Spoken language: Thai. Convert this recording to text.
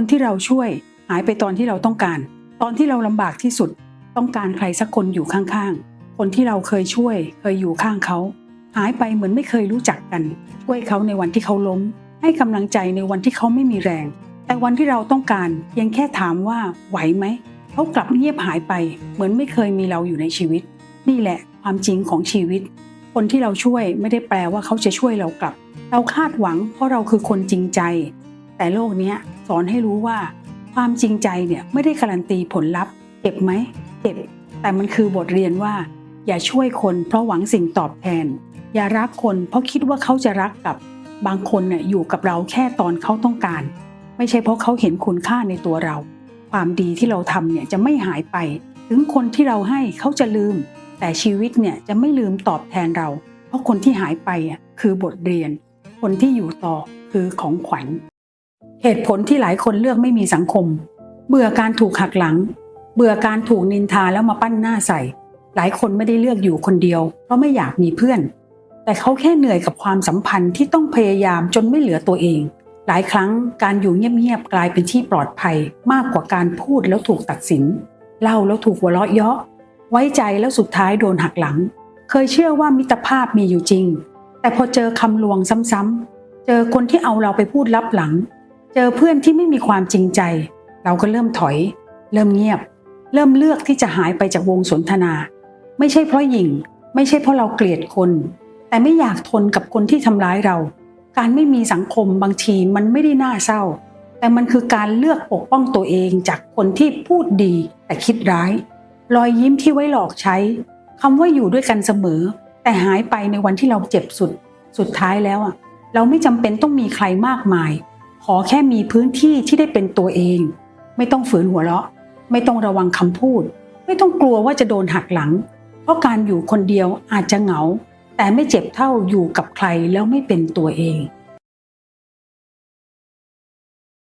คนที่เราช่วยหายไปตอนที่เราต้องการ ตอนที่เราลำบากที่สุด ต้องการใครสักคนอยู่ข้างๆ คนที่เราเคยช่วย เคยอยู่ข้างเขา หายไปเหมือนไม่เคยรู้จักกัน ช่วยเขาในวันที่เขาล้ม ให้กำลังใจในวันที่เขาไม่มีแรง แต่วันที่เราต้องการเพียงแค่ถามว่าไหวไหม เขากลับเงียบหายไป เหมือนไม่เคยมีเราอยู่ในชีวิต นี่แหละ ความจริงของชีวิต คนที่เราช่วยไม่ได้แปลว่าเขาจะช่วยเรากลับ เราคาดหวังเพราะเราคือคนจริงใจ แต่โลกนี้ สอนให้รู้ว่าความจริงใจเนี่ยไม่ได้การันตีผลลัพธ์เจ็บไหมเจ็บแต่มันคือบทเรียนว่า อย่าช่วยคนเพราะหวังสิ่งตอบแทน อย่ารักคนเพราะคิดว่าเขาจะรักกับบางคนเนี่ยอยู่กับเราแค่ตอนเขาต้องการ ไม่ใช่เพราะเขาเห็นคุณค่าในตัวเรา ความดีที่เราทำเนี่ยจะไม่หายไป ถึงคนที่เราให้เขาจะลืม แต่ชีวิตเนี่ยจะไม่ลืมตอบแทนเรา เพราะคนที่หายไปอะคือบทเรียน คนที่อยู่ต่อคือของขวัญ เหตุผลที่หลายคนเลือกไม่มีสังคม เบื่อการถูกหักหลัง เบื่อการถูกนินทาแล้วมาปั้นหน้าใส่ หลายคนไม่ได้เลือกอยู่คนเดียว เพราะไม่อยากมีเพื่อน แต่เขาแค่เหนื่อยกับความสัมพันธ์ที่ต้องพยายามจนไม่เหลือตัวเอง หลายครั้งการอยู่เงียบๆกลายเป็นที่ปลอดภัย มากกว่าการพูดแล้วถูกตัดสินเล่าแล้วถูกหัวเราะเยาะ ไว้ใจแล้วสุดท้ายโดนหักหลัง เคยเชื่อว่ามิตรภาพมีอยู่จริง แต่พอเจอคำลวงซ้ำๆเจอคนที่เอาเราไปพูดลับหลัง จอเพื่อนที่ไม่มีความจริงใจ เราก็เริ่มถอย เริ่มเงียบ เริ่มเลือกที่จะหายไปจากวงสนทนา ไม่ใช่เพราะหยิ่ง ไม่ใช่เพราะเราเกลียดคน แต่ไม่อยากทนกับคนที่ทำร้ายเรา การไม่มีสังคมบางทีมันไม่ได้น่าเศร้า แต่มันคือการเลือกปกป้องตัวเองจากคนที่พูดดีแต่คิดร้าย รอยยิ้มที่ไว้หลอกใช้คำว่าอยู่ด้วยกันเสมอ แต่หายไปในวันที่เราเจ็บสุด สุดท้ายแล้วอะเราไม่จำเป็นต้องมีใครมากมาย อแค่มีพื้นที่ที่ได้เป็นตัวเอง ไม่ต้องฝืนหัวเราะ ไม่ต้องระวังคำพูด ไม่ต้องกลัวว่าจะโดนหักหลัง เพราะการอยู่คนเดียวอาจจะเหงา แต่ไม่เจ็บเท่าอยู่กับใครแล้วไม่เป็นตัวเอง